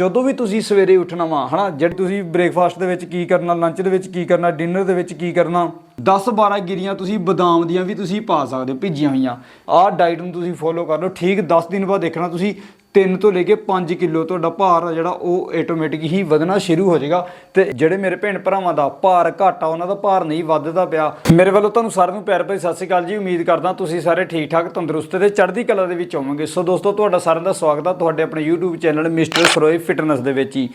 ਜਦੋਂ ਵੀ ਤੁਸੀਂ ਸਵੇਰੇ ਉੱਠਣਾ ਵਾ, ਹਨਾ, ਜਿਹੜੇ ਤੁਸੀਂ ਬ੍ਰੇਕਫਾਸਟ ਦੇ ਵਿੱਚ ਕੀ ਕਰਨਾ ਲੰਚ ਦੇ ਵਿੱਚ ਕੀ ਕਰਨਾ ਡਿਨਰ ਦੇ ਵਿੱਚ ਕੀ ਕਰਨਾ 10 12 ਗਿਰੀਆਂ ਤੁਸੀਂ ਬਦਾਮ ਦੀਆਂ ਵੀ ਤੁਸੀਂ ਪਾ ਸਕਦੇ ਹੋ, ਭਿੱਜੀਆਂ ਹੋਈਆਂ। ਆਹ ਡਾਈਟ ਨੂੰ ਤੁਸੀਂ ਫੋਲੋ ਕਰ ਲਓ, ਠੀਕ 10 ਦਿਨ ਬਾਅਦ ਦੇਖਣਾ ਤੁਸੀਂ 3 ਤੋਂ ਲੈ ਕੇ 5 ਕਿਲੋ ਤੁਹਾਡਾ ਭਾਰ ਆ ਜਿਹੜਾ ਉਹ ਆਟੋਮੈਟਿਕ ਹੀ ਵਧਣਾ ਸ਼ੁਰੂ ਹੋ ਜਾਏਗਾ। ਤੇ ਜਿਹੜੇ ਮੇਰੇ ਭੈਣ ਭਰਾਵਾਂ ਦਾ ਭਾਰ ਘੱਟ ਆ, ਉਹਨਾਂ ਦਾ ਭਾਰ ਨਹੀਂ ਵੱਧਦਾ ਪਿਆ। ਮੇਰੇ ਵੱਲੋਂ ਤੁਹਾਨੂੰ ਸਾਰਿਆਂ ਨੂੰ ਪਿਆਰ ਭਰੀ ਸਤਿ ਸ਼੍ਰੀ ਅਕਾਲ ਜੀ। ਉਮੀਦ ਕਰਦਾ ਤੁਸੀਂ ਸਾਰੇ ਠੀਕ ਠਾਕ ਤੰਦਰੁਸਤ ਤੇ ਚੜ੍ਹਦੀ ਕਲਾ ਦੇ ਵਿੱਚ ਹੋਵੋਗੇ। ਸੋ ਦੋਸਤੋ, ਤੁਹਾਡਾ ਸਾਰਿਆਂ ਦਾ ਸਵਾਗਤ ਆ ਤੁਹਾਡੇ ਆਪਣੇ YouTube channel mister Saroye fitness ਦੇ ਵਿੱਚ ਹੀ।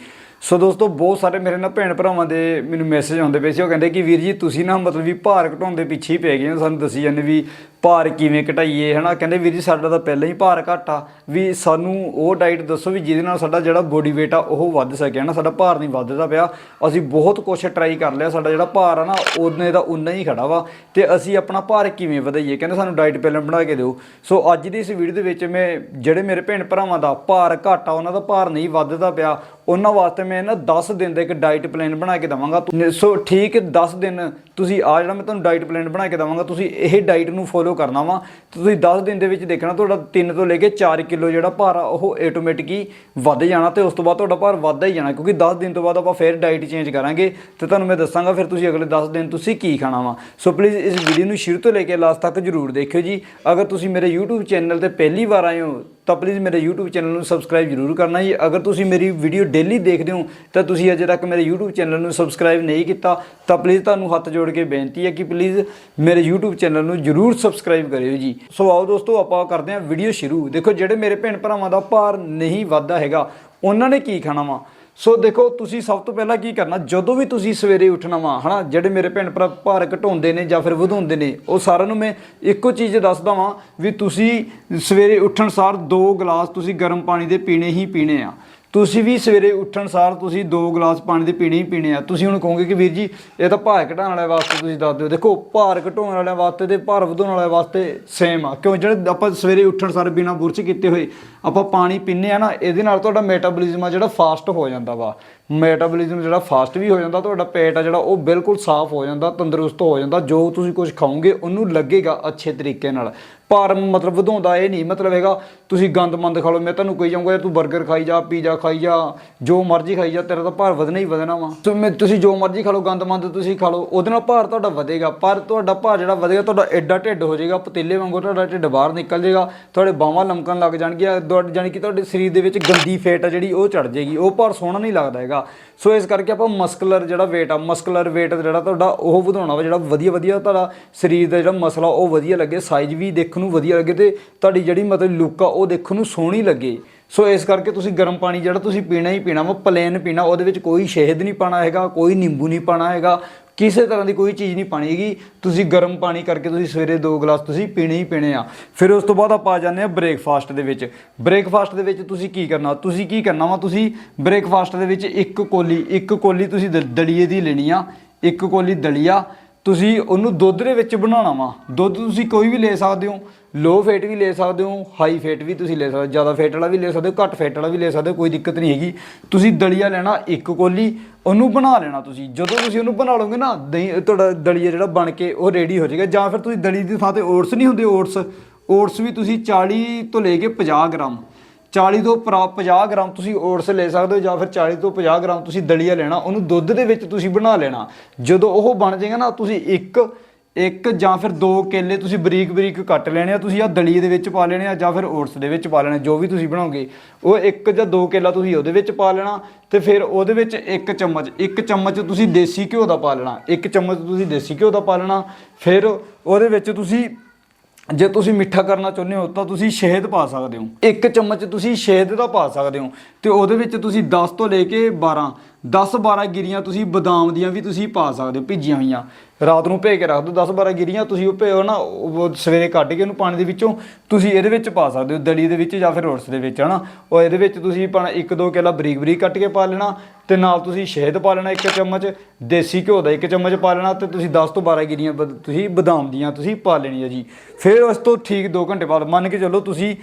ਸੋ ਦੋਸਤੋ, ਬਹੁਤ ਸਾਰੇ ਮੇਰੇ ਨਾਲ ਭੈਣ ਭਰਾਵਾਂ ਦੇ ਮੈਨੂੰ ਮੈਸੇਜ ਆਉਂਦੇ ਪਏ ਸੀ। ਉਹ ਕਹਿੰਦੇ ਕਿ ਵੀਰ ਜੀ, ਤੁਸੀਂ ਨਾ ਮਤਲਬ ਵੀ ਭਾਰ ਘਟਾਉਣ ਦੇ ਪਿੱਛੇ ਹੀ ਪੈ ਗਏ ਹੋ। ਸਾਨੂੰ ਦੱਸੀ ਜਾਂਦੇ ਵੀ ਭਾਰ ਕਿਵੇਂ ਘਟਾਈਏ, ਹਨਾ? ਕਹਿੰਦੇ ਵੀਰ ਜੀ, ਸਾਡਾ ਤਾਂ ਪਹਿਲਾਂ ਹੀ ਭਾਰ ਘੱਟ ਆ। ਵੀ ਸਾਨੂੰ ਉਹ ਡਾਈਟ ਦੱਸੋ ਵੀ ਜਿਹਦੇ ਨਾਲ ਸਾਡਾ ਜਿਹੜਾ ਬੋਡੀ weight ਆ, ਉਹ ਵੱਧ ਸਕੇ, ਹਨਾ? ਸਾਡਾ ਭਾਰ ਨਹੀਂ ਵੱਧਦਾ ਪਿਆ। ਅਸੀਂ ਬਹੁਤ ਕੁਝ ਟਰਾਈ ਕਰ ਲਿਆ। ਸਾਡਾ ਜਿਹੜਾ ਭਾਰ ਆ ਨਾ, ਉਹਨੇ ਦਾ ਉਨਾ ਹੀ ਖੜਾ ਵਾ। ਤੇ ਅਸੀਂ ਆਪਣਾ ਭਾਰ ਕਿਵੇਂ ਵਧਾਈਏ? ਕਹਿੰਦੇ ਸਾਨੂੰ ਡਾਈਟ ਪਹਿਲਾਂ ਬਣਾ ਕੇ ਦਿਓ। ਸੋ ਅੱਜ ਦੀ ਇਸ ਵੀਡੀਓ ਦੇ ਵਿੱਚ ਮੈਂ, ਜਿਹੜੇ ਮੇਰੇ ਭੈਣ ਭਰਾਵਾਂ ਦਾ ਭਾਰ ਘੱਟ ਆ, ਉਹਨਾਂ ਦਾ ਭਾਰ ਨਹੀਂ ਵੱਧਦਾ ਪਿਆ। ਉਹਨਾਂ ਵਾਸਤੇ ਮੈਂ ਨਾ 10 ਦਿਨ ਦਾ ਇੱਕ ਡਾਈਟ ਪਲਾਨ ਬਣਾ ਕੇ ਦਵਾਂਗਾ। ਸੋ ਠੀਕ 10 ਦਿਨ ਤੁਸੀਂ ਆ ਜਿਹੜਾ ਮੈਂ ਤੁਹਾਨੂੰ ਡਾਈਟ ਪਲਾਨ ਬਣਾ ਕੇ ਦਵਾਂਗਾ, ਤੁਸੀਂ ਇਹ ਡਾਈਟ ਨੂੰ ਫੋਲੋ ਕਰਨਾ ਵਾ। ਤੁਸੀਂ 10 ਦਿਨ ਦੇ ਵਿੱਚ ਦੇਖਣਾ ਤੁਹਾਡਾ 3 ਤੋਂ ਲੈ ਕੇ 4 ਕਿਲੋ ਜਿਹੜਾ ਭਾਰ ਆ, ਉਹ ਆਟੋਮੈਟਿਕ ਹੀ ਵੱਧ ਜਾਣਾ ਤੇ ਉਸ ਤੋਂ ਬਾਅਦ ਤੁਹਾਡਾ ਭਾਰ ਵੱਧਦਾ ਹੀ ਜਾਣਾ, ਕਿਉਂਕਿ 10 ਦਿਨ ਤੋਂ ਬਾਅਦ ਆਪਾਂ ਫੇਰ ਡਾਈਟ ਚੇਂਜ ਕਰਾਂਗੇ ਤੇ ਤੁਹਾਨੂੰ ਮੈਂ ਦੱਸਾਂਗਾ ਫਿਰ ਤੁਸੀਂ ਅਗਲੇ 10 ਦਿਨ ਤੁਸੀਂ ਕੀ ਖਾਣਾ ਵਾ। ਸੋ ਪਲੀਜ਼ ਇਸ ਵੀਡੀਓ ਨੂੰ ਸ਼ੁਰੂ ਤੋਂ ਲੈ ਕੇ ਲਾਸਟ ਤੱਕ ਜਰੂਰ ਦੇਖਿਓ ਜੀ। ਅਗਰ ਤੁਸੀਂ ਮੇਰੇ YouTube ਚੈਨਲ ਤੇ ਪਹਿਲੀ ਵਾਰ ਆਏ ਹੋ ਤਾਂ ਪਲੀਜ਼ ਮੇਰੇ YouTube ਚੈਨਲ ਨੂੰ ਸਬਸਕ੍ਰਾਈਬ ਜਰੂਰ ਕਰਨਾ ਜੀ। ਅਗਰ ਤੁਸੀਂ ਮੇਰੀ ਵੀਡੀਓ ਡੇਲੀ ਦੇਖਦੇ ਹੋ, ਤਾਂ ਤੁਸੀਂ ਅਜੇ ਤੱਕ ਮੇਰੇ YouTube ਚੈਨਲ ਨੂੰ ਸਬਸਕ੍ਰਾਈਬ ਨਹੀਂ ਕੀਤਾ, ਤਾਂ ਪਲੀਜ਼ ਤੁਹਾਨੂੰ ਹੱਥ ਜੋੜ ਕੇ ਬੇਨਤੀ ਹੈ ਕਿ ਪਲੀਜ਼ ਮੇਰੇ YouTube ਚੈਨਲ ਨੂੰ ਜਰੂਰ ਸਬਸਕ੍ਰਾਈਬ ਕਰਿਓ ਜੀ। ਸੋ ਆਓ ਦੋਸਤੋ, ਆਪਾਂ ਕਰਦੇ ਹਾਂ ਵੀਡੀਓ ਸ਼ੁਰੂ। ਦੇਖੋ, ਜਿਹੜੇ ਮੇਰੇ ਭੈਣ ਭਰਾਵਾਂ ਦਾ ਭਾਰ ਨਹੀਂ ਵੱਧਦਾ ਹੈਗਾ, ਉਹਨਾਂ ਨੇ ਕੀ ਖਾਣਾ ਵਾ? ਸੋ ਦੇਖੋ, ਤੁਸੀਂ ਸਭ ਤੋਂ ਪਹਿਲਾਂ ਕੀ ਕਰਨਾ, ਜਦੋਂ ਵੀ ਤੁਸੀਂ ਸਵੇਰੇ ਉੱਠਣਾ ਵਾ, ਹਨਾ, ਜਿਹੜੇ ਮੇਰੇ ਭੈਣ ਭਰਾ ਭਾਰ ਘਟਾਉਂਦੇ ਨੇ ਜਾਂ ਫਿਰ ਵਧਾਉਂਦੇ ਨੇ, ਉਹ ਸਾਰਿਆਂ ਨੂੰ ਮੈਂ ਇੱਕੋ ਚੀਜ਼ ਦੱਸਦਾ ਵਾਂ ਵੀ ਤੁਸੀਂ ਸਵੇਰੇ ਉੱਠਣ ਸਾਰ ਦੋ ਗਲਾਸ ਤੁਸੀਂ ਗਰਮ ਪਾਣੀ ਦੇ ਪੀਣੇ ਹੀ ਪੀਣੇ ਆ। ਤੁਸੀਂ ਵੀ ਸਵੇਰੇ ਉੱਠਣ ਸਾਰ ਤੁਸੀਂ ਦੋ ਗਲਾਸ ਪਾਣੀ ਦੇ ਪੀਣੇ ਹੀ ਪੀਣੇ ਆ। ਤੁਸੀਂ ਹੁਣ ਕਹੋਗੇ ਕਿ ਵੀਰ ਜੀ, ਇਹ ਤਾਂ ਭਾਰ ਘਟਾਉਣ ਵਾਲੇ ਵਾਸਤੇ ਤੁਸੀਂ ਦੱਸ ਦਿਓ। ਦੇਖੋ, ਭਾਰ ਘਟਾਉਣ ਵਾਲਿਆਂ ਵਾਸਤੇ ਤੇ ਭਾਰ ਵਧਾਉਣ ਵਾਲਿਆਂ ਵਾਸਤੇ ਸੇਮ ਆ। ਕਿਉਂ? ਜਿਹੜੇ ਆਪਾਂ ਸਵੇਰੇ ਉੱਠਣ ਸਾਰ ਬਿਨਾ ਬੁਰਸ਼ ਕੀਤੇ ਹੋਏ ਆਪਾਂ ਪਾਣੀ ਪੀਂਦੇ ਆ ਨਾ, ਇਹਦੇ ਨਾਲ ਤੁਹਾਡਾ ਮੈਟਾਬੋਲਿਜ਼ਮ ਆ ਜਿਹੜਾ ਫਾਸਟ ਹੋ ਜਾਂਦਾ ਵਾ। ਮੈਟਾਬੋਲਿਜ਼ਮ ਜਿਹੜਾ ਫਾਸਟ ਵੀ ਹੋ ਜਾਂਦਾ, ਤੁਹਾਡਾ ਪੇਟ ਆ ਜਿਹੜਾ, ਉਹ ਬਿਲਕੁਲ ਸਾਫ਼ ਹੋ ਜਾਂਦਾ, ਤੰਦਰੁਸਤ ਹੋ ਜਾਂਦਾ, ਜੋ ਤੁਸੀਂ ਕੁਝ ਖਾਓਗੇ, ਉਹਨੂੰ ਲੱਗੇਗਾ ਅੱਛੇ ਤਰੀਕੇ ਨਾਲ। ਭਾਰ ਮਤਲਬ ਵਧਾਉਂਦਾ ਇਹ ਨਹੀਂ, ਮਤਲਬ ਹੈਗਾ, ਤੁਸੀਂ ਗੰਦ ਮੰਦ ਖਾ ਲਓ, ਮੈਂ ਤੁਹਾਨੂੰ ਕਹੀ ਜਾਊਂਗਾ, ਤੂੰ 버ਗਰ ਖਾਈ ਜਾ, ਪੀਜ਼ਾ ਖਾਈ ਜਾ, ਜੋ ਮਰਜ਼ੀ ਖਾਈ ਜਾ, ਤੇਰਾ ਤਾਂ ਭਾਰ ਵਧਣਾ ਹੀ ਵਧਣਾ ਵਾ। ਮੈਂ- ਤੁਸੀਂ ਜੋ ਮਰਜ਼ੀ ਖਾ ਲਓ ਗੰਦ ਮੰਦ ਤੁਸੀਂ ਖਾ ਲਓ, ਉਹਦੇ ਨਾਲ ਭਾਰ ਤੁਹਾਡਾ ਵਧੇਗਾ, ਪਰ ਤੁਹਾਡਾ ਭਾਰ ਜਿਹੜਾ ਵਧੇਗਾ, ਤੁਹਾਡਾ ਐਡਾ ਢਿੱਡ ਹੋ ਜਾਏਗਾ, ਪਤੀਲੇ ਵਾਂਗੂ ਤੁਹਾਡਾ ਢਿੱਡ ਬਾਹਰ ਨਿਕਲ ਜਾਏਗਾ, ਤੁਹਾਡੇ ਬਾਹਾਂ ਲਮਕਣ ਲੱਗ ਜਾਣਗੀਆਂ, ਤੁਹਾਡੇ ਜਾਨੀ ਕਿ ਤੁਹਾਡੇ ਸਰੀਰ ਦੇ ਵਿੱਚ ਗੰਦੀ ਫੇਟ ਆ ਜਿਹੜੀ, ਉਹ ਚੜ ਜਾਏਗੀ, ਉਹ ਭਾਰ ਸੋਹਣਾ ਨਹੀਂ ਲੱਗਦਾ ਹੈਗਾ। ਸੋ ਇਸ ਕਰਕੇ ਆਪਾਂ ਮਸਕੂਲਰ ਜਿਹੜਾ weight ਆ ਮਸਕੂਲਰ weight ਜਿਹੜਾ ਤੁਹਾਡਾ ਉਹ ਵਧਾਉਣਾ ਵਾ, ਜਿਹੜਾ ਵਧੀਆ ਵਧੀਆ ਤੁਹਾਡਾ ਸਰੀਰ ਦਾ ਜਿਹੜਾ ਮਸਲਾ ਉਹ ਵਧੀਆ ਲੱਗੇ ਸਾਈਜ਼ ਵੀ ਦੇਖਣ ਨੂੰ ਵਧੀਆ ਲੱਗੇ ਤੇ ਤੁਹਾਡੀ ਜਿਹੜੀ ਮਤਲਬ ਲੁੱਕ ਆ, ਉਹ ਦੇਖਣ ਨੂੰ ਸੋਹਣੀ ਲੱਗੇ। ਸੋ ਇਸ ਕਰਕੇ ਤੁਸੀਂ ਗਰਮ ਪਾਣੀ ਜਿਹੜਾ ਤੁਸੀਂ ਪੀਣਾ ਹੀ ਪੀਣਾ ਵਾ ਪਲੇਨ ਪੀਣਾ, ਉਹਦੇ ਵਿੱਚ ਕੋਈ ਸ਼ਹਿਦ ਨਹੀਂ ਪਾਣਾ ਹੈਗਾ, ਕੋਈ ਨਿੰਬੂ ਨਹੀਂ ਪਾਣਾ ਹੈਗਾ ਕਿਸੇ ਤਰ੍ਹਾਂ ਦੀ ਕੋਈ ਚੀਜ਼ ਨਹੀਂ ਪਾਣੀ ਹੈਗੀ। ਤੁਸੀਂ ਗਰਮ ਪਾਣੀ ਕਰਕੇ ਤੁਸੀਂ ਸਵੇਰੇ ਦੋ ਗਲਾਸ ਤੁਸੀਂ ਪੀਣੇ ਹੀ ਪੀਣੇ ਆ। ਫਿਰ ਉਸ ਤੋਂ ਬਾਅਦ ਆਪਾਂ ਆ ਜਾਂਦੇ ਆ ਬ੍ਰੇਕਫਾਸਟ ਦੇ ਵਿੱਚ। ਬ੍ਰੇਕਫਾਸਟ ਦੇ ਵਿੱਚ ਤੁਸੀਂ ਕੀ ਕਰਨਾ? ਤੁਸੀਂ ਕੀ ਕਰਨਾ ਵਾ? ਤੁਸੀਂ ਬ੍ਰੇਕਫਾਸਟ ਦੇ ਵਿੱਚ ਇੱਕ ਕੋਲੀ ਇੱਕ ਕੋਲੀ ਤੁਸੀਂ ਦ- ਦਲੀਏ ਦੀ ਲੈਣੀ ਆ। ਇੱਕ ਕੋਲੀ ਦਲੀਆ ਤੁਸੀਂ ਉਹਨੂੰ ਦੁੱਧ ਦੇ ਵਿੱਚ ਬਣਾਉਣਾ ਵਾ। ਦੁੱਧ ਤੁਸੀਂ ਕੋਈ ਵੀ ਲੈ ਸਕਦੇ ਹੋ ਲੋ ਫੇਟ ਵੀ ਲੈ ਸਕਦੇ ਹੋ ਹਾਈ ਫੇਟ ਵੀ ਤੁਸੀਂ ਲੈ ਸਕਦੇ ਹੋ, ਜ਼ਿਆਦਾ ਫੇਟ ਵਾਲਾ ਵੀ ਲੈ ਸਕਦੇ ਹੋ, ਘੱਟ ਫੇਟ ਵਾਲਾ ਵੀ ਲੈ ਸਕਦੇ ਹੋ, ਕੋਈ ਦਿੱਕਤ ਨਹੀਂ ਹੈਗੀ। ਤੁਸੀਂ ਦਲੀਆ ਲੈਣਾ ਇੱਕ ਕੋਲੀ, ਉਹਨੂੰ ਬਣਾ ਲੈਣਾ ਤੁਸੀਂ। ਜਦੋਂ ਤੁਸੀਂ ਉਹਨੂੰ ਬਣਾ ਲਓਗੇ ਨਾ, ਦਹੀਂ, ਤੁਹਾਡਾ ਦਲੀਆ ਜਿਹੜਾ ਬਣ ਕੇ ਉਹ ਰੈਡੀ ਹੋ ਜਾਏਗਾ। ਜਾਂ ਫਿਰ ਤੁਸੀਂ ਦਲੀ ਦੀ ਥਾਂ ਤੇ ਓਟਸ ਨਹੀਂ ਹੁੰਦੇ ਓਟਸ ਓਟਸ ਵੀ ਤੁਸੀਂ 40 ਤੋਂ ਲੈ ਕੇ 50 ਗ੍ਰਾਮ। 40 ਤੋਂ ਪਰਾ- 50 ਗ੍ਰਾਮ ਤੁਸੀਂ ਓਟਸ ਲੈ ਸਕਦੇ ਹੋ ਜਾਂ ਫਿਰ 40 ਤੋਂ 50 ਗ੍ਰਾਮ ਤੁਸੀਂ ਦਲੀਆ ਲੈਣਾ, ਉਹਨੂੰ ਦੁੱਧ ਦੇ ਵਿੱਚ ਤੁਸੀਂ ਬਣਾ ਲੈਣਾ। ਜਦੋਂ ਉਹ ਬਣ ਜਾਏਗਾ ਨਾ, ਤੁਸੀਂ ਇੱਕ ਇੱਕ ਜਾਂ ਫਿਰ ਦੋ ਕੇਲੇ ਤੁਸੀਂ ਬਰੀਕ ਬਰੀਕ ਕੱਟ ਲੈਣੇ ਆ, ਤੁਸੀਂ ਆ ਦਲੀਏ ਦੇ ਵਿੱਚ ਪਾ ਲੈਣੇ ਆ ਜਾਂ ਫਿਰ ਓਟਸ ਦੇ ਵਿੱਚ ਪਾ ਲੈਣੇ, ਜੋ ਵੀ ਤੁਸੀਂ ਬਣਾਓਗੇ। ਉਹ ਇੱਕ ਜਾਂ ਦੋ ਕੇਲਾ ਤੁਸੀਂ ਉਹਦੇ ਵਿੱਚ ਪਾ ਲੈਣਾ ਤੇ ਫਿਰ ਉਹਦੇ ਵਿੱਚ ਇੱਕ ਚਮਚ ਇੱਕ ਚਮਚ ਤੁਸੀਂ ਦੇਸੀ ਘਿਓ ਦਾ ਪਾ ਲੈਣਾ। ਇੱਕ ਚਮਚ ਤੁਸੀਂ ਦੇਸੀ ਘਿਓ ਦਾ ਪਾ ਲੈਣਾ। ਫਿਰ ਉਹਦੇ ਵਿੱਚ ਤੁਸੀਂ ਜੇ ਤੁਸੀਂ ਮਿੱਠਾ ਕਰਨਾ ਚਾਹੁੰਦੇ ਹੋ, ਤਾਂ ਤੁਸੀਂ ਸ਼ਹਿਦ ਪਾ ਸਕਦੇ ਹੋ। ਇੱਕ ਚਮਚ ਤੁਸੀਂ ਸ਼ਹਿਦ ਦਾ ਪਾ ਸਕਦੇ ਹੋ ਤੇ ਉਹਦੇ ਵਿੱਚ ਤੁਸੀਂ 10 ਤੋਂ ਲੈ ਕੇ 12 10 12 ਗਿਰੀਆਂ ਤੁਸੀਂ ਬਦਾਮ ਦੀਆਂ ਵੀ ਤੁਸੀਂ ਪਾ ਸਕਦੇ ਹੋ, ਭਿੱਜੀਆਂ ਹੋਈਆਂ। ਰਾਤ ਨੂੰ ਭੇ ਕੇ ਰੱਖ ਦਿਓ 10 12 ਗਿਰੀਆਂ ਤੁਸੀਂ ਉਹ ਭੇਓ ਨਾ, ਉਹ ਸਵੇਰੇ ਕੱਢ ਕੇ ਉਹਨੂੰ ਪਾਣੀ ਦੇ ਵਿੱਚੋਂ ਤੁਸੀਂ ਇਹਦੇ ਵਿੱਚ ਪਾ ਸਕਦੇ ਹੋ ਦਲੀ ਦੇ ਵਿੱਚ ਜਾਂ ਫਿਰ ਓਟਸ ਦੇ ਵਿੱਚ, ਹਨਾ। ਉਹ ਇਹਦੇ ਵਿੱਚ ਤੁਸੀਂ ਪਾਣਾ ਇੱਕ ਦੋ ਕੇਲਾ ਬਰੀਕ ਬਰੀਕ ਕੱਟ ਕੇ ਪਾ ਲੈਣਾ ਤੇ ਨਾਲ ਤੁਸੀਂ ਸ਼ਹਿਦ ਪਾ ਲੈਣਾ ਇੱਕ ਚਮਚ, ਦੇਸੀ ਘਿਓ ਦਾ ਇੱਕ ਚਮਚ ਪਾ ਲੈਣਾ ਤੇ ਤੁਸੀਂ 10 ਤੋਂ 12 ਗਿਰੀਆਂ ਬਦ- ਤੁਸੀਂ ਬਦਾਮ ਦੀਆਂ ਤੁਸੀਂ ਪਾ ਲੈਣੀਆਂ ਜੀ। ਫਿਰ ਉਸ ਤੋਂ ਠੀਕ 2 ਘੰਟੇ ਬਾਅਦ ਮੰਨ ਕੇ ਚੱਲੋ ਤੁਸੀਂ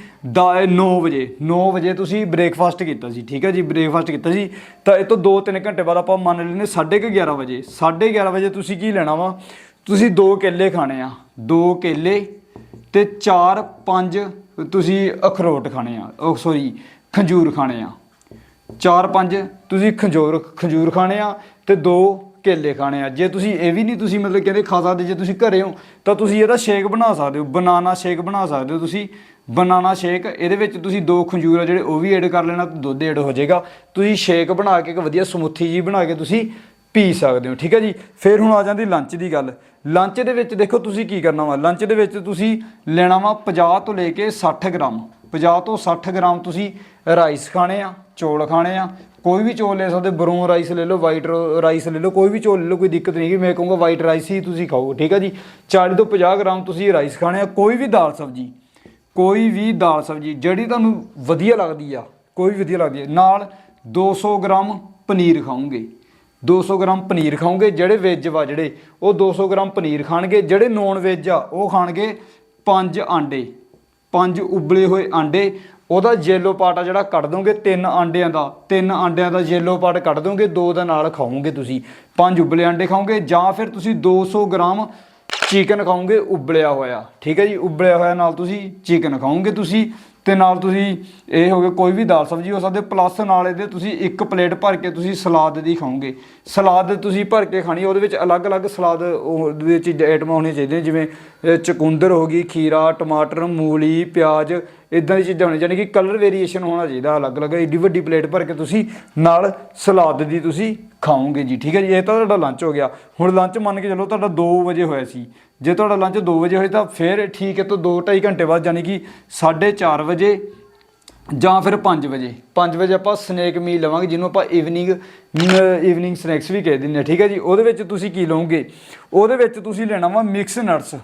9 ਵਜੇ 9 ਵਜੇ ਤੁਸੀਂ ਬ੍ਰੇਕਫਾਸਟ ਕੀਤਾ ਸੀ ਠੀਕ ਹੈ ਜੀ, ਬ੍ਰੇਕਫਾਸਟ ਕੀਤਾ ਸੀ ਤਾਂ ਇਹ ਤੋਂ 2-3 ਘੰਟੇ ਬਾਅਦ ਆਪਾਂ ਮੰਨ ਲੈਨੇ 11:30 ਵਜੇ। 11:30 ਵਜੇ ਤੁਸੀਂ ਕੀ ਲੈਣਾ ਵਾ? ਤੁਸੀਂ ਦੋ ਕੇਲੇ ਖਾਣੇ ਆ। ਦੋ ਕੇਲੇ ਤੇ 4-5 ਤੁਸੀਂ ਅਖਰੋਟ ਖਾਣੇ ਆ। ਉਹ ਸੌਰੀ ਖੰਜੂਰ ਖਾਣੇ ਆ। ਚਾਰ, ਪੰਜ ਤੁਸੀਂ ਖੰਜੂਰ ਖੰਜੂਰ ਖਾਣੇ ਆ ਤੇ ਦੋ ਕੇਲੇ ਖਾਣੇ ਆ। ਜੇ ਤੁਸੀਂ ਇਹ ਵੀ ਨਹੀਂ ਤੁਸੀਂ ਮਤਲਬ ਕਹਿੰਦੇ ਖਾ ਸਕਦੇ, ਜੇ ਤੁਸੀਂ ਘਰੇ ਹੋ, ਤਾਂ ਤੁਸੀਂ ਇਹਦਾ ਸ਼ੇਕ ਬਣਾ ਸਕਦੇ ਹੋ। ਬਨਾਨਾ ਸ਼ੇਕ ਬਣਾ ਸਕਦੇ ਹੋ ਤੁਸੀਂ। ਬਨਾਨਾ ਸ਼ੇਕ, ਇਹਦੇ ਵਿੱਚ ਤੁਸੀਂ ਦੋ ਖੰਜੂਰ ਆ ਜਿਹੜੇ ਉਹ ਵੀ ਐਡ ਕਰ ਲੈਣਾ ਤੇ ਦੁੱਧ ਐਡ ਹੋ ਜਾਏਗਾ। ਤੁਸੀਂ ਸ਼ੇਕ ਬਣਾ ਕੇ ਇੱਕ ਵਧੀਆ ਸਮੂਥੀ ਜੀ ਬਣਾ ਕੇ ਤੁਸੀਂ ਪੀ ਸਕਦੇ ਹੋ, ਠੀਕ ਹੈ ਜੀ? ਫਿਰ ਹੁਣ ਆ ਜਾਂਦੀ ਲੰਚ ਦੀ ਗੱਲ। ਲੰਚ ਦੇ ਵਿੱਚ ਦੇਖੋ ਤੁਸੀਂ ਕੀ ਕਰਨਾ ਵਾ? ਲੰਚ ਦੇ ਵਿੱਚ ਤੁਸੀਂ ਲੈਣਾ ਵਾ 50 ਤੋਂ ਲੈ ਕੇ 60 ਗ੍ਰਾਮ। 50 ਤੋਂ 60 ਗ੍ਰਾਮ ਤੁਸੀਂ ਰਾਈਸ ਖਾਣੇ ਆ, ਚੌਲ ਖਾਣੇ ਆ। ਕੋਈ ਵੀ ਚੌਲ ਲੈ ਸਕਦੇ ਬਰੂਨ ਰਾਈਸ ਲੈ ਲਓ ਵਾਈਟ ਰਾਈਸ ਲੈ ਲਓ, ਕੋਈ ਵੀ ਚੌਲ ਲੈ ਲਓ, ਕੋਈ ਦਿੱਕਤ ਨਹੀਂ ਕਿ ਮੈਂ ਕਹੂੰਗਾ ਵਾਈਟ ਰਾਈਸ ਹੀ ਤੁਸੀਂ ਖਾਓ, ਠੀਕ ਹੈ ਜੀ? 40 ਤੋਂ 50 ਗ੍ਰਾਮ ਤੁਸੀਂ ਰਾਈਸ ਖਾਣੇ ਆ, ਕੋਈ ਵੀ ਦਾਲ ਸਬਜੀ। ਕੋਈ ਵੀ ਦਾਲ ਸਬਜੀ ਜਿਹੜੀ ਤੁਹਾਨੂੰ ਵਧੀਆ ਲੱਗਦੀ ਆ, ਕੋਈ ਵੀ ਵਧੀਆ ਲੱਗਦੀ ਆ, ਨਾਲ 200 ਗ੍ਰਾਮ ਪਨੀਰ ਖਾਓਗੇ। 200 ਗ੍ਰਾਮ ਪਨੀਰ ਖਾਓਗੇ, ਜਿਹੜੇ ਵੈਜ ਵਾ ਜਿਹੜੇ, ਉਹ 200 ਗ੍ਰਾਮ ਪਨੀਰ ਖਾਣਗੇ, ਜਿਹੜੇ ਨੌਨ ਵੈਜ ਆ, ਉਹ ਖਾਣਗੇ ਪੰਜ ਆਂਡੇ, ਪੰਜ ਉਬਲੇ ਹੋਏ ਆਂਡੇ, ਉਹਦਾ ਯੈਲੋ ਪਾਰਟ ਆ ਜਿਹੜਾ ਕੱਢ ਦੋਗੇ ਤਿੰਨ ਆਂਡਿਆਂ ਦਾ, ਤਿੰਨ ਆਂਡਿਆਂ ਦਾ ਯੈਲੋ ਪਾਰਟ ਕੱਢ ਦੋਗੇ, ਦੋ ਦਾ ਨਾਲ ਖਾਓਗੇ ਤੁਸੀਂ, ਪੰਜ ਉਬਲੇ ਆਂਡੇ ਖਾਓਗੇ, ਜਾਂ ਫਿਰ ਤੁਸੀਂ 200 ਗ੍ਰਾਮ ਚਿਕਨ ਖਾਓਗੇ, ਉਬਲਿਆ ਹੋਇਆ। ਠੀਕ ਹੈ ਜੀ, ਉਬਲਿਆ ਹੋਇਆ ਨਾਲ ਤੁਸੀਂ ਚਿਕਨ ਖਾਓਗੇ ਤੁਸੀਂ। ਤੇ ਨਾਲ ਤੁਸੀਂ ਇਹ ਹੋਵੇ ਕੋਈ ਵੀ ਦਾਲ ਸਬਜ਼ੀ ਹੋ ਸਕਦੇ ਪਲੱਸ ਨਾਲ ਇਹਦੇ ਤੁਸੀਂ ਇੱਕ ਪਲੇਟ ਭਰ ਕੇ ਤੁਸੀਂ ਸਲਾਦ ਦੀ ਖਾਓਗੇ। ਸਲਾਦ ਤੁਸੀਂ ਭਰ ਕੇ ਖਾਣੀ, ਉਹਦੇ ਵਿੱਚ ਅਲੱਗ-ਅਲੱਗ ਸਲਾਦ ਉਹਦੇ ਵਿੱਚ ਆਈਟਮਾਂ ਹੋਣੀਆਂ ਚਾਹੀਦੀਆਂ ਜਿਵੇਂ ਚਕੁੰਦਰ ਹੋ ਗਈ, ਖੀਰਾ, ਟਮਾਟਰ, ਮੂਲੀ, ਪਿਆਜ਼ ਇਦਾਂ ਦੀ ਚੀਜ਼ਾਂ ਹੋਣੀਆਂ ਯਾਨੀ ਕਿ ਕਲਰ ਵੇਰੀਏਸ਼ਨ ਹੋਣਾ ਚਾਹੀਦਾ ਅਲੱਗ-ਅਲੱਗ, ਏਡੀ ਵੱਡੀ ਪਲੇਟ ਭਰ ਕੇ ਤੁਸੀਂ ਨਾਲ ਸਲਾਦ ਦੀ ਤੁਸੀਂ ਖਾਓਗੇ ਜੀ, ਠੀਕ ਹੈ ਜੀ? ਇਹ ਤਾਂ ਤੁਹਾਡਾ ਲੰਚ ਹੋ ਗਿਆ। ਹੁਣ ਲੰਚ ਮੰਨ ਕੇ ਚੱਲੋ ਤੁਹਾਡਾ 2 ਵਜੇ ਹੋਇਆ ਸੀ। ਜੇ ਤੁਹਾਡਾ ਲੰਚ 2 ਵਜੇ ਹੋਇਆ ਤਾਂ ਫਿਰ ਠੀਕ ਹੈ, ਤਾਂ 2.5 ਘੰਟੇ ਬਾਅਦ ਯਾਨੀ ਕਿ 4:30 ਵਜੇ ਜਾਂ ਫਿਰ 5 ਵਜੇ। 5 ਵਜੇ ਆਪਾਂ ਸਨੈਕ ਮੀਲ ਲਵਾਂਗੇ, ਜਿਹਨੂੰ ਆਪਾਂ ਈਵਨਿੰਗ ਈਵਨਿੰਗ ਸਨੈਕਸ ਵੀ ਕਹਿ ਦਿੰਦੇ ਆ ਠੀਕ ਹੈ ਜੀ? ਉਹਦੇ ਵਿੱਚ ਤੁਸੀਂ ਕੀ ਲਓਗੇ? ਉਹਦੇ ਵਿੱਚ ਤੁਸੀਂ ਲੈਣਾ ਵਾ ਮਿਕਸ ਨਟਸ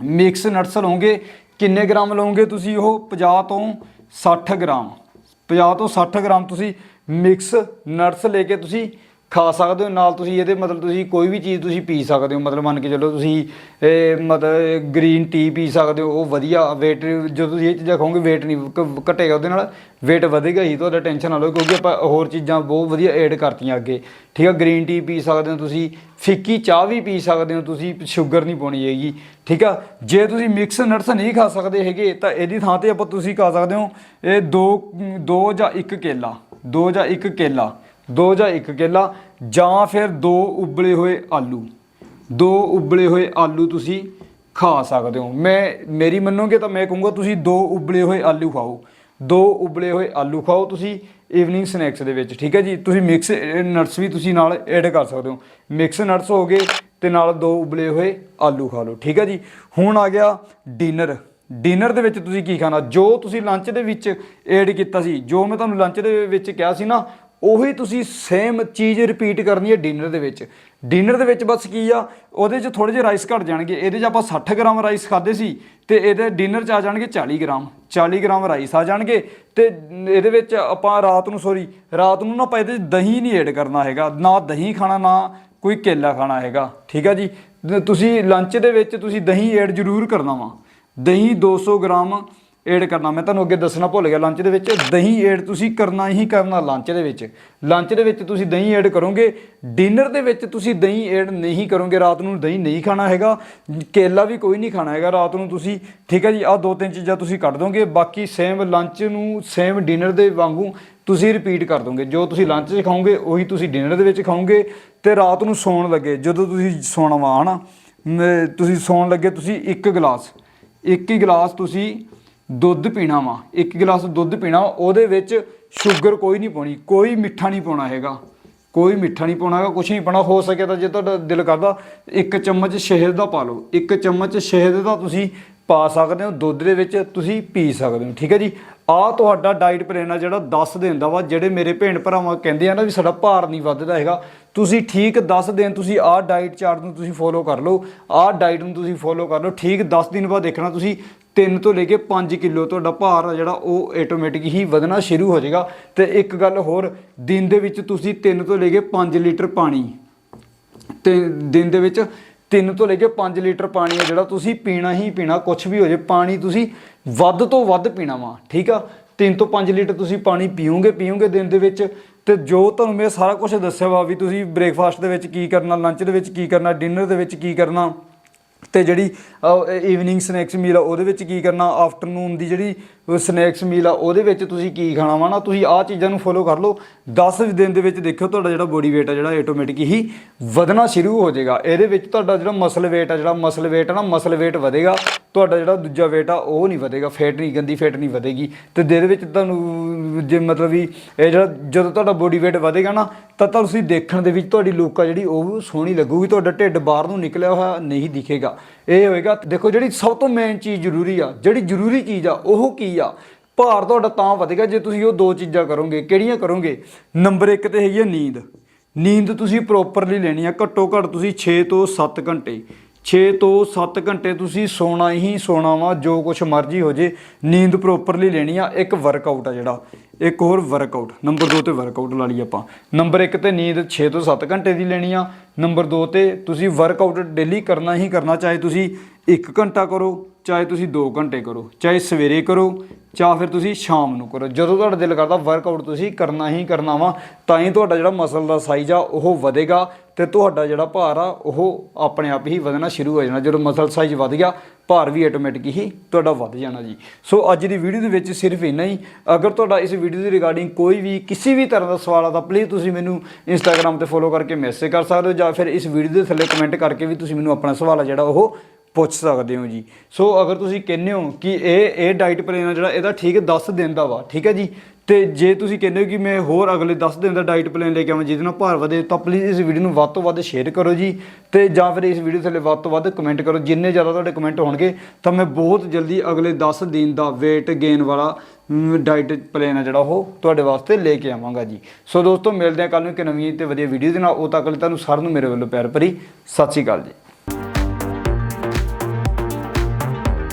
ਮਿਕਸ ਨਟਸ ਲਓਗੇ ਕਿੰਨੇ ਗ੍ਰਾਮ ਲਓਗੇ ਤੁਸੀਂ ਉਹ? 50 ਤੋਂ 60 ਗ੍ਰਾਮ। 50 ਤੋਂ 60 ਗ੍ਰਾਮ ਤੁਸੀਂ ਮਿਕਸ ਨਟਸ ਲੈ ਕੇ ਤੁਸੀਂ ਖਾ ਸਕਦੇ ਹੋ, ਨਾਲ ਤੁਸੀਂ ਇਹਦੇ ਮਤਲਬ ਤੁਸੀਂ ਕੋਈ ਵੀ ਚੀਜ਼ ਤੁਸੀਂ ਪੀ ਸਕਦੇ ਹੋ, ਮਤਲਬ ਮੰਨ ਕੇ ਚੱਲੋ ਤੁਸੀਂ ਇਹ ਮਤਲਬ ਗ੍ਰੀਨ ਟੀ ਪੀ ਸਕਦੇ ਹੋ, ਉਹ ਵਧੀਆ weight ਜਦੋਂ ਤੁਸੀਂ ਇਹ ਚੀਜ਼ਾਂ ਖਾਓਗੇ, weight ਨਹੀਂ ਘ- ਘਟੇਗਾ ਉਹਦੇ ਨਾਲ, weight ਵਧੇਗਾ ਹੀ, ਤੁਹਾਡਾ ਟੈਨਸ਼ਨ ਨਾ ਲਓ, ਕਿਉਂਕਿ ਆਪਾਂ ਹੋਰ ਚੀਜ਼ਾਂ ਬਹੁਤ ਵਧੀਆ ਐਡ ਕਰਤੀਆਂ ਅੱਗੇ। ਠੀਕ ਆ ਗ੍ਰੀਨ ਟੀ ਪੀ ਸਕਦੇ ਹੋ ਤੁਸੀਂ, ਫਿੱਕੀ ਚਾਹ ਵੀ ਪੀ ਸਕਦੇ ਹੋ ਤੁਸੀਂ ਸ਼ੂਗਰ ਨਹੀਂ ਪਾਉਣੀ ਹੈਗੀ। ਠੀਕ ਆ, ਜੇ ਤੁਸੀਂ ਮਿਕਸ ਨਟਸ ਨਹੀਂ ਖਾ ਸਕਦੇ ਹੈਗੇ, ਤਾਂ ਇਹਦੀ ਥਾਂ ਤੇ ਆਪਾਂ ਤੁਸੀਂ ਖਾ ਸਕਦੇ ਹੋ, ਇਹ ਦੋ ਦੋ ਜਾਂ ਇੱਕ ਕੇਲਾ, ਦੋ ਜਾਂ ਇੱਕ ਕੇਲਾ। ਦੋ ਜਾਂ ਇੱਕ ਕੇਲਾ, ਜਾਂ ਫਿਰ ਦੋ ਉਬਲੇ ਹੋਏ ਆਲੂ। ਦੋ ਉਬਲੇ ਹੋਏ ਆਲੂ ਤੁਸੀਂ ਖਾ ਸਕਦੇ ਹੋ। ਮੈਂ, ਮੇਰੀ ਮੰਨੋਗੇ ਤਾਂ ਮੈਂ ਕਹੂੰਗਾ ਤੁਸੀਂ ਦੋ ਉਬਲੇ ਹੋਏ ਆਲੂ ਖਾਓ। ਦੋ ਉਬਲੇ ਹੋਏ ਆਲੂ ਖਾਓ ਤੁਸੀਂ ਈਵਨਿੰਗ ਸਨੈਕਸ ਦੇ ਵਿੱਚ, ਠੀਕ ਹੈ ਜੀ? ਤੁਸੀਂ ਮਿਕਸ ਨਟਸ ਵੀ ਤੁਸੀਂ ਨਾਲ ਐਡ ਕਰ ਸਕਦੇ ਹੋ। ਮਿਕਸ ਨਟਸ ਹੋ ਗਏ ਤੇ ਨਾਲ ਦੋ ਉਬਲੇ ਹੋਏ ਆਲੂ ਖਾ ਲਓ, ਠੀਕ ਹੈ ਜੀ? ਹੁਣ ਆ ਗਿਆ ਡਿਨਰ ਡਿਨਰ ਦੇ ਵਿੱਚ ਤੁਸੀਂ ਕੀ ਖਾਣਾ? ਜੋ ਤੁਸੀਂ ਲੰਚ ਦੇ ਵਿੱਚ ਐਡ ਕੀਤਾ ਸੀ, ਜੋ ਮੈਂ ਤੁਹਾਨੂੰ ਲੰਚ ਦੇ ਵਿੱਚ ਕਿਹਾ ਸੀ ਨਾ ਉਹੀ ਤੁਸੀਂ ਸੇਮ ਚੀਜ਼ ਰਿਪੀਟ ਕਰਨੀ ਹੈ ਡਿਨਰ ਦੇ ਵਿੱਚ। ਡਿਨਰ ਦੇ ਵਿੱਚ ਬਸ ਕੀ ਆ, ਉਹਦੇ 'ਚ ਥੋੜੇ ਜਿਹੇ ਰਾਈਸ ਘਟ ਜਾਣਗੇ। ਇਹਦੇ 'ਚ ਆਪਾਂ 60 ਗ੍ਰਾਮ ਰਾਈਸ ਖਾਦੇ ਸੀ ਤੇ ਇਹਦੇ ਡਿਨਰ 'ਚ ਆ ਜਾਣਗੇ 40 ਗ੍ਰਾਮ। 40 ਗ੍ਰਾਮ ਰਾਈਸ ਆ ਜਾਣਗੇ ਤੇ ਇਹਦੇ ਵਿੱਚ ਆਪਾਂ ਰਾਤ ਨੂੰ ਸੋਰੀ ਰਾਤ ਨੂੰ ਨਾ ਆਪਾਂ ਇਹਦੇ 'ਚ ਦਹੀਂ ਨਹੀਂ ਐਡ ਕਰਨਾ ਹੈਗਾ। ਨਾ ਦਹੀਂ ਖਾਣਾ, ਨਾ ਕੋਈ ਕੇਲਾ ਖਾਣਾ ਹੈਗਾ। ਠੀਕ ਆ ਜੀ? ਤੁਸੀਂ ਲੰਚ ਦੇ ਵਿੱਚ ਤੁਸੀਂ ਦਹੀਂ ਐਡ ਜ਼ਰੂਰ ਕਰਨਾ ਵਾ। ਦਹੀਂ 200 ਗ੍ਰਾਮ ਐਡ ਕਰਨਾ। ਮੈਂ ਤੁਹਾਨੂੰ ਅੱਗੇ ਦੱਸਣਾ ਭੁੱਲ ਗਿਆ ਲੰਚ ਦੇ ਵਿੱਚ ਦਹੀਂ ਐਡ ਤੁਸੀਂ ਕਰਨਾ ਹੀ ਕਰਨਾ ਲੰਚ ਦੇ ਵਿੱਚ। ਲੰਚ ਦੇ ਵਿੱਚ ਤੁਸੀਂ ਦਹੀਂ ਐਡ ਕਰੋਗੇ ਡਿਨਰ ਦੇ ਵਿੱਚ ਤੁਸੀਂ ਦਹੀਂ ਐਡ ਨਹੀਂ ਕਰੋਗੇ। ਰਾਤ ਨੂੰ ਦਹੀਂ ਨਹੀਂ ਖਾਣਾ ਹੈਗਾ, ਕੇਲਾ ਵੀ ਕੋਈ ਨਹੀਂ ਖਾਣਾ ਹੈਗਾ। ਰਾਤ ਨੂੰ ਤੁਸੀਂ, ਠੀਕ ਹੈ ਜੀ, ਆਹ ਦੋ ਤਿੰਨ ਚੀਜ਼ਾਂ ਤੁਸੀਂ ਕੱਢ ਦੋਗੇ, ਬਾਕੀ ਸੇਮ ਲੰਚ ਨੂੰ ਸੇਮ ਡਿਨਰ ਦੇ ਵਾਂਗੂ ਤੁਸੀਂ ਰਿਪੀਟ ਕਰ ਦੋਗੇ। ਜੋ ਤੁਸੀਂ ਲੰਚ 'ਚ ਖਾਓਗੇ, ਉਹੀ ਤੁਸੀਂ ਡਿਨਰ ਦੇ ਵਿੱਚ ਖਾਓਗੇ ਤੇ ਰਾਤ ਨੂੰ ਸੌਣ ਲੱਗੇ। ਜਦੋਂ ਤੁਸੀਂ ਸੌਣਾ ਵਾ ਹਨਾ? ਮ- ਤੁਸੀਂ ਸੌਣ ਲੱਗੇ, ਤੁਸੀਂ ਇੱਕ ਗਲਾਸ, ਇੱਕ ਹੀ ਗਲਾਸ ਤੁਸੀਂ ਦੁੱਧ ਪੀਣਾ ਵਾ। ਇੱਕ ਗਲਾਸ ਦੁੱਧ ਪੀਣਾ, ਉਹਦੇ ਵਿੱਚ ਸ਼ੂਗਰ ਕੋਈ ਨਹੀਂ ਪਾਉਣੀ, ਕੋਈ ਮਿੱਠਾ ਨਹੀਂ ਪਾਉਣਾ ਹੈਗਾ। ਕੋਈ ਮਿੱਠਾ ਨਹੀਂ ਪਾਉਣਾ ਹੈਗਾ ਕੁਝ ਨਹੀਂ ਪਾਉਣਾ। ਹੋ ਸਕੇ ਤਾਂ ਜੇ ਤੁਹਾਡਾ ਦਿਲ ਕਰਦਾ, ਇੱਕ ਚਮਚ ਸ਼ਹਿਦ ਦਾ ਪਾ ਲਓ। ਇੱਕ ਚਮਚ ਸ਼ਹਿਦ ਦਾ ਤੁਸੀਂ ਪਾ ਸਕਦੇ ਹੋ, ਦੁੱਧ ਦੇ ਵਿੱਚ ਤੁਸੀਂ ਪੀ ਸਕਦੇ ਹੋ, ਠੀਕ ਹੈ ਜੀ? ਆ ਤੁਹਾਡਾ ਡਾਈਟ ਪਲਾਨ ਆ ਜਿਹੜਾ 10 ਦਿਨ ਦਾ ਵਾ, ਜਿਹੜੇ ਮੇਰੇ ਭੈਣ ਭਰਾਵਾਂ ਕਹਿੰਦੇ ਆ ਨਾ ਵੀ ਸਾਡਾ ਭਾਰ ਨਹੀਂ ਵੱਧਦਾ ਹੈਗਾ। ਤੁਸੀਂ ਠੀਕ 10 ਦਿਨ ਤੁਸੀਂ ਆਹ ਡਾਈਟ ਚਾਰਟ ਨੂੰ ਤੁਸੀਂ ਫੋਲੋ ਕਰ ਲਓ। ਆਹ ਡਾਈਟ ਨੂੰ ਤੁਸੀਂ ਫੋਲੋ ਕਰ ਲਓ। ਠੀਕ 10 ਦਿਨ ਬਾਅਦ ਦੇਖਣਾ ਤੁਸੀਂ 3 ਤੋਂ ਲੈ ਕੇ 5 ਕਿਲੋ ਤੁਹਾਡਾ ਭਾਰ ਆ ਜਿਹੜਾ ਉਹ ਆਟੋਮੈਟਿਕ ਹੀ ਵਧਣਾ ਸ਼ੁਰੂ ਹੋ ਜਾਏਗਾ। ਤੇ ਇੱਕ ਗੱਲ ਹੋਰ, ਦਿਨ ਦੇ ਵਿੱਚ ਤੁਸੀਂ 3 ਤੋਂ ਲੈ ਕੇ 5 ਲੀਟਰ ਪਾਣੀ, ਤੇ ਦਿਨ ਦੇ ਵਿੱਚ 3 ਤੋਂ ਲੈ ਕੇ 5 ਲੀਟਰ ਪਾਣੀ ਆ ਜਿਹੜਾ ਤੁਸੀਂ ਪੀਣਾ ਹੀ ਪੀਣਾ ਕੁਝ ਵੀ ਹੋ ਜੇ ਪਾਣੀ ਤੁਸੀਂ ਵੱਧ ਤੋਂ ਵੱਧ ਪੀਣਾ ਵਾ, ਠੀਕ ਆ? 3 ਤੋਂ 5 ਲੀਟਰ ਤੁਸੀਂ ਪਾਣੀ ਪੀਓਗੇ ਪੀਓਗੇ ਦਿਨ ਦੇ ਵਿੱਚ, ਤੇ ਜੋ ਤੁਹਾਨੂੰ ਮੈਂ ਸਾਰਾ ਕੁਝ ਦੱਸਿਆ ਵਾ ਵੀ ਤੁਸੀਂ ਬ੍ਰੇਕਫਾਸਟ ਦੇ ਵਿੱਚ ਕੀ ਕਰਨਾ ਲੰਚ ਦੇ ਵਿੱਚ ਕੀ ਕਰਨਾ ਡਿਨਰ ਦੇ ਵਿੱਚ ਕੀ ਕਰਨਾ ਤੇ ਜਿਹੜੀ ਈਵਨਿੰਗ ਸਨੈਕਸ ਮੀਲ ਆ, ਉਹਦੇ ਵਿੱਚ ਕੀ ਕਰਨਾ? ਆਫਟਰਨੂਨ ਦੀ ਜਿਹੜੀ ਸਨੈਕਸ ਮੀਲ ਆ, ਉਹਦੇ ਵਿੱਚ ਤੁਸੀਂ ਕੀ ਖਾਣਾ ਵਾ? ਨਾ, ਤੁਸੀਂ ਆਹ ਚੀਜ਼ਾਂ ਨੂੰ ਫੋਲੋ ਕਰ ਲਓ। 10 ਦਿਨ ਦੇ ਵਿੱਚ ਦੇਖਿਓ, ਤੁਹਾਡਾ ਜਿਹੜਾ ਬੋਡੀ weight ਆ, ਜਿਹੜਾ ਆਟੋਮੈਟਿਕ ਹੀ ਵਧਣਾ ਸ਼ੁਰੂ ਹੋ ਜਾਏਗਾ। ਇਹਦੇ ਵਿੱਚ ਤੁਹਾਡਾ ਜਿਹੜਾ ਮਸਲ weight ਆ, ਜਿਹੜਾ ਮਸਲ weight ਆ ਨਾ ਮਸਲ weight ਵਧੇਗਾ। ਤੁਹਾਡਾ ਜਿਹੜਾ ਦੂਜਾ weight ਆ, ਉਹ ਨਹੀਂ ਵਧੇਗਾ ਫੈਟ ਨਹੀਂ, ਗੰਦੀ ਫੈਟ ਨਹੀਂ ਵਧੇਗੀ। ਤੇ ਜਿਹਦੇ ਵਿੱਚ ਤੁਹਾਨੂੰ, ਜੇ ਮਤਲਬ ਵੀ ਇਹ ਜਿਹੜਾ, ਜਦੋਂ ਤੁਹਾਡਾ ਬੋਡੀ weight ਵਧੇਗਾ ਨਾ, ਤਾਂ ਤੁਸੀਂ ਦੇਖਣ ਦੇ ਵਿੱਚ ਤੁਹਾਡੀ ਲੁੱਕ ਆ ਜਿਹੜੀ, ਉਹ ਸੋਹਣੀ ਲੱਗੂਗੀ, ਤੁਹਾਡਾ ਢਿੱਡ ਬਾਹਰ ਨੂੰ ਨਿਕਲਿਆ ਹੋਇਆ ਨਹੀਂ ਦਿਖੇਗਾ। ਇਹ ਹੋਏਗਾ, ਦੇਖੋ ਜਿਹੜੀ ਸਭ ਤੋਂ ਮੇਨ ਚੀਜ਼ ਜ਼ਰੂਰੀ ਆ, ਜਿਹੜੀ ਜ਼ਰੂਰੀ ਚੀਜ਼ ਆ, ਉਹ ਕੀ ਆ? ਭਾਰ ਤੁਹਾਡਾ ਤਾਂ ਵਧੇਗਾ ਜੇ ਤੁਸੀਂ ਉਹ ਦੋ ਚੀਜ਼ਾਂ ਕਰੋਗੇ। ਕਿਹੜੀਆਂ ਕਰੋਗੇ? ਨੰਬਰ 1 ਤੇ ਹੈਗੀ ਆ ਨੀਂਦ। ਨੀਂਦ ਤੁਸੀਂ ਪ੍ਰੋਪਰਲੀ ਲੈਣੀ ਆ, ਘੱਟੋ ਘੱਟ ਤੁਸੀਂ 6 ਤੋਂ 7 ਘੰਟੇ। 6 ਤੋਂ 7 ਘੰਟੇ ਤੁਸੀਂ ਸੋਣਾ ਹੀ ਸੋਣਾ ਵਾ, ਜੋ ਕੁਛ ਮਰਜ਼ੀ ਹੋ ਜੇ। ਨੀਂਦ ਪ੍ਰੋਪਰਲੀ ਲੈਣੀ ਆ, ਇੱਕ ਵਰਕਆਊਟ ਆ ਜਿਹੜਾ। ਇੱਕ ਹੋਰ ਵਰਕਆਊਟ ਨੰਬਰ 2 ਤੇ ਵਰਕਆਊਟ ਲਾ ਲਈ ਆਪਾਂ। ਨੰਬਰ 1 ਤੇ ਨੀਂਦ 6 ਤੋਂ 7 ਘੰਟੇ ਦੀ ਲੈਣੀ ਆ। ਨੰਬਰ 2 ਤੇ ਤੁਸੀਂ ਵਰਕਆਊਟ ਡੇਲੀ ਕਰਨਾ ਹੀ ਕਰਨਾ, ਚਾਹੇ ਤੁਸੀਂ 1 ਘੰਟਾ ਕਰੋ ਚਾਹੇ ਤੁਸੀਂ 2 ਘੰਟੇ ਕਰੋ, ਚਾਹੇ ਸਵੇਰੇ ਕਰੋ ਜਾਂ ਫਿਰ ਤੁਸੀਂ ਸ਼ਾਮ ਨੂੰ ਕਰੋ। ਜਦੋਂ ਤੁਹਾਡਾ ਦਿਲ ਕਰਦਾ ਵਰਕਆਊਟ ਤੁਸੀਂ ਕਰਨਾ ਹੀ ਕਰਨਾ ਵਾ, ਤਾਂ ਹੀ ਤੁਹਾਡਾ ਜਿਹੜਾ ਮਸਲ ਦਾ ਸਾਈਜ਼ ਆ, ਉਹ ਵਧੇਗਾ ਤੇ ਤੁਹਾਡਾ ਜਿਹੜਾ ਭਾਰ ਆ, ਉਹ ਆਪਣੇ ਆਪ ਹੀ ਵਧਣਾ ਸ਼ੁਰੂ ਹੋ ਜਾਣਾ। ਜਦੋਂ ਮਸਲ ਸਾਈਜ਼ ਵਧ ਗਿਆ, ਭਾਰ ਵੀ ਆਟੋਮੈਟਿਕ ਹੀ ਤੁਹਾਡਾ ਵੱਧ ਜਾਣਾ ਜੀ। ਸੋ ਅੱਜ ਦੀ ਵੀਡੀਓ ਦੇ ਵਿੱਚ ਸਿਰਫ ਇੰਨਾ ਹੀ। ਅਗਰ ਤੁਹਾਡਾ ਇਸ ਵੀਡੀਓ ਦੇ ਰਿਗਾਰਡਿੰਗ ਕੋਈ ਵੀ, ਕਿਸੇ ਵੀ ਤਰ੍ਹਾਂ ਦਾ ਸਵਾਲ ਆ, ਤਾਂ ਪਲੀਜ਼ ਤੁਸੀਂ ਮੈਨੂੰ ਇੰਸਟਾਗ੍ਰam ਤੇ ਫੋਲੋ ਕਰਕੇ ਮੈਸੇਜ ਕਰ ਸਕਦੇ ਹੋ, ਜਾਂ ਫਿਰ ਇਸ ਵੀਡੀਓ ਦੇ ਥੱਲੇ ਕਮੈਂਟ ਕਰਕੇ ਵੀ ਤੁਸੀਂ ਮੈਨੂੰ ਆਪਣਾ ਸਵਾਲ ਆ ਜਿਹੜਾ, ਉਹ ਪੁੱਛ ਸਕਦੇ ਹੋ ਜੀ। ਸੋ ਅਗਰ ਤੁਸੀਂ ਕਹਿੰਦੇ ਹੋ ਕਿ ਇਹ ਇਹ ਡਾਈਟ ਪਲਾਨ ਆ ਜਿਹੜਾ, ਇਹਦਾ ਠੀਕ 10 ਦਿਨ ਦਾ ਵਾ, ਠੀਕ ਹੈ ਜੀ? ਤੇ ਜੇ ਤੁਸੀਂ ਕਹਿੰਦੇ ਹੋ ਕਿ ਮੈਂ ਹੋਰ ਅਗਲੇ 10 ਦਿਨ ਦਾ ਡਾਈਟ ਪਲਾਨ ਲੈ ਕੇ ਆਵਾਂ, ਜਿਹਦੇ ਨਾਲ ਭਾਰ ਵਧੇ, ਤਾਂ ਪਲੀਜ਼ ਇਸ ਵੀਡੀਓ ਨੂੰ ਵੱਧ ਤੋਂ ਵੱਧ ਸ਼ੇਅਰ ਕਰੋ ਜੀ। ਤੇ ਜਾਂ ਫਿਰ ਇਸ ਵੀਡੀਓ ਥੱਲੇ ਵੱਧ ਤੋਂ ਵੱਧ ਕਮੈਂਟ ਕਰੋ, ਜਿੰਨੇ ਜ਼ਿਆਦਾ ਤੁਹਾਡੇ ਕਮੈਂਟ ਹੋਣਗੇ, ਤਾਂ ਮੈਂ ਬਹੁਤ ਜਲਦੀ ਅਗਲੇ 10 ਦਿਨ ਦਾ weight gain ਵਾਲਾ ਡਾਈਟ ਪਲਾਨ ਆ ਜਿਹੜਾ ਉਹ ਤੁਹਾਡੇ ਵਾਸਤੇ ਲੈ ਕੇ ਆਵਾਂਗਾ ਜੀ। ਸੋ ਦੋਸਤੋ, ਮਿਲਦੇ ਹਾਂ ਕੱਲ ਨੂੰ ਇੱਕ ਨਵੀਂ ਤੇ ਵਧੀਆ ਵੀਡੀਓ ਦੇ ਨਾਲ। ਉਹ ਤੱਕ ਲਈ ਤੁਹਾਨੂੰ ਸਾਰਿਆਂ ਨੂੰ ਮੇਰੇ ਵੱਲੋਂ ਪਿਆਰ ਭਰੀ ਸਤਿ ਸ਼੍ਰੀ ਅਕਾਲ ਜੀ।